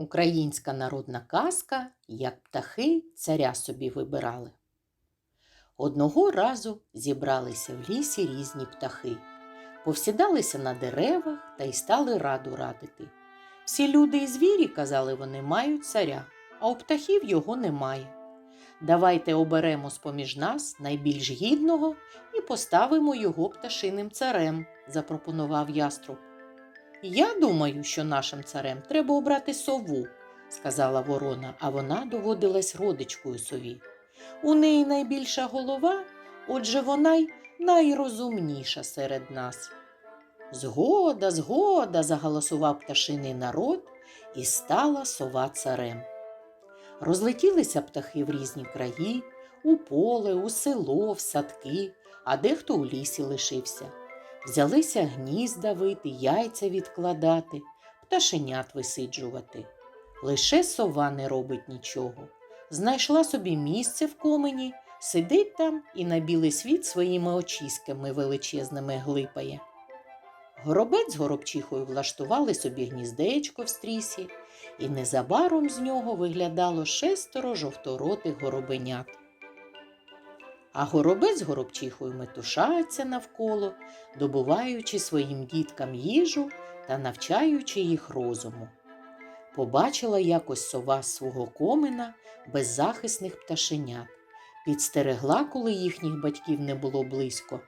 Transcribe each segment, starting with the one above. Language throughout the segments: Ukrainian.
Українська народна казка, як птахи царя собі вибирали. Одного разу зібралися в лісі різні птахи, повсідалися на деревах та й стали раду радити. Всі люди і звірі, казали вони, мають царя, а у птахів його немає. Давайте оберемо з-поміж нас найбільш гідного і поставимо його пташиним царем, запропонував яструб. Я думаю, що нашим царем треба обрати сову, сказала ворона, а вона доводилась родичкою сові. У неї найбільша голова, отже вона й найрозумніша серед нас. Згода, згода, заголосував пташиний народ, і стала сова царем. Розлетілися птахи в різні краї, у поле, у село, в садки, а дехто у лісі лишився. Взялися гнізда вити, яйця відкладати, пташенят висиджувати. Лише сова не робить нічого. Знайшла собі місце в комені, сидить там і на білий світ своїми очісками величезними глипає. Горобець з горобчихою влаштували собі гніздечко в стрісі, і незабаром з нього виглядало шестеро жовторотих горобенят. А горобець з горобчихою метушаються навколо, добуваючи своїм діткам їжу та навчаючи їх розуму. Побачила якось сова свого комина беззахисних пташенят, підстерегла, коли їхніх батьків не було близько,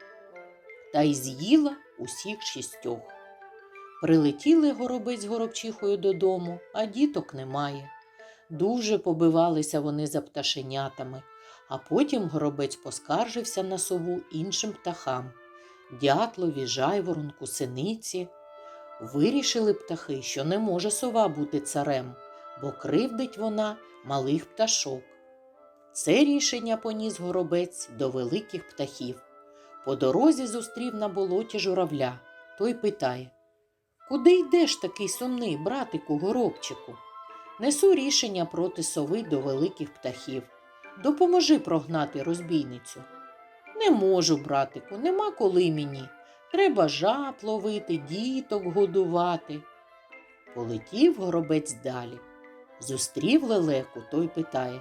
та й з'їла усіх шістьох. Прилетіли горобець з горобчихою додому, а діток немає. Дуже побивалися вони за пташенятами. А потім горобець поскаржився на сову іншим птахам дятлові, жайворонку, синиці. Вирішили птахи, що не може сова бути царем, бо кривдить вона малих пташок. Це рішення поніс горобець до великих птахів. По дорозі зустрів на болоті журавля. Той питає Куди йдеш такий сумний, братику, горобчику? Несу рішення проти сови до великих птахів. Допоможи прогнати розбійницю. Не можу, братику, нема коли мені. Треба жаб ловити, діток годувати. Полетів горобець далі. Зустрів лелеку, той питає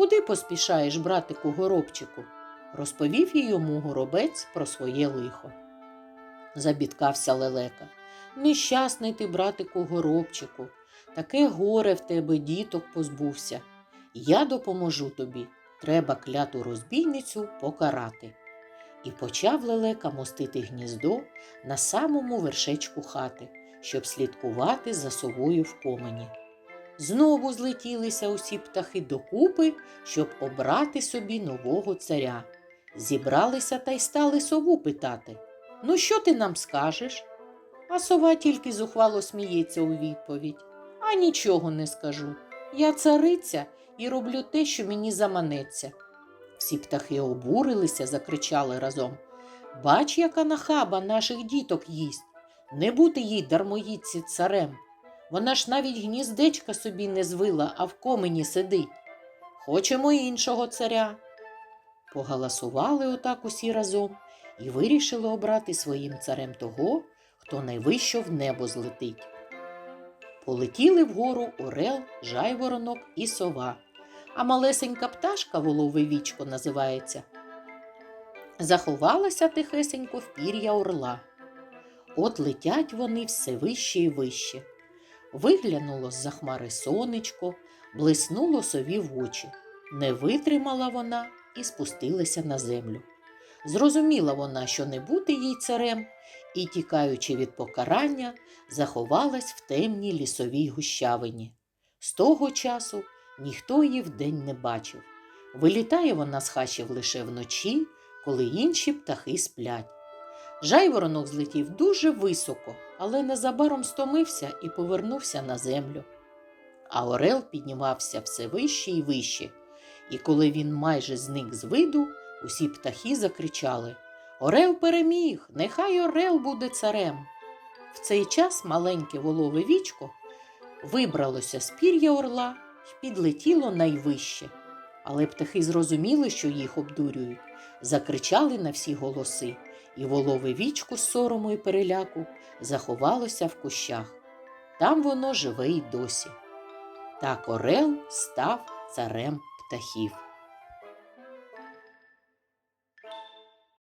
Куди поспішаєш, братику, горобчику? Розповів їй йому горобець про своє лихо. Забідкався лелека. Нещасний ти, братику, горобчику, таке горе в тебе діток позбувся. Я допоможу тобі. Треба кляту розбійницю покарати. І почав лелека мостити гніздо на самому вершечку хати, щоб слідкувати за совою в комені. Знову злетілися усі птахи докупи, щоб обрати собі нового царя. Зібралися та й стали сову питати Ну, що ти нам скажеш? А сова тільки зухвало сміється у відповідь. А нічого не скажу. Я цариця і роблю те, що мені заманеться. Всі птахи обурилися, закричали разом. Бач, яка нахаба наших діток їсть. Не бути їй дармоїдці царем. Вона ж навіть гніздечка собі не звила, а в комені сидить. Хочемо іншого царя. Погаласували отак усі разом і вирішили обрати своїм царем того, хто найвище в небо злетить. Полетіли вгору орел, жайворонок і сова, а малесенька пташка волове вічко називається. Заховалася тихесенько в пір'я орла. От летять вони все вище і вище. Виглянуло з за хмари сонечко, блиснуло сові в очі. Не витримала вона і спустилася на землю. Зрозуміла вона, що не бути їй царем, і, тікаючи від покарання, заховалась в темній лісовій гущавині. З того часу ніхто її вдень не бачив. Вилітає вона з хащів лише вночі, коли інші птахи сплять. Жайворонок злетів дуже високо, але незабаром стомився і повернувся на землю. А Орел піднімався все вище і вище, і коли він майже зник з виду, усі птахи закричали Орел переміг, нехай Орел буде царем. В цей час маленьке волове вічко вибралося з пір'я орла підлетіло найвище. Але птахи зрозуміли, що їх обдурюють, закричали на всі голоси, і волове вічко з сорому і переляку заховалося в кущах. Там воно живе й досі. Так орел став царем птахів.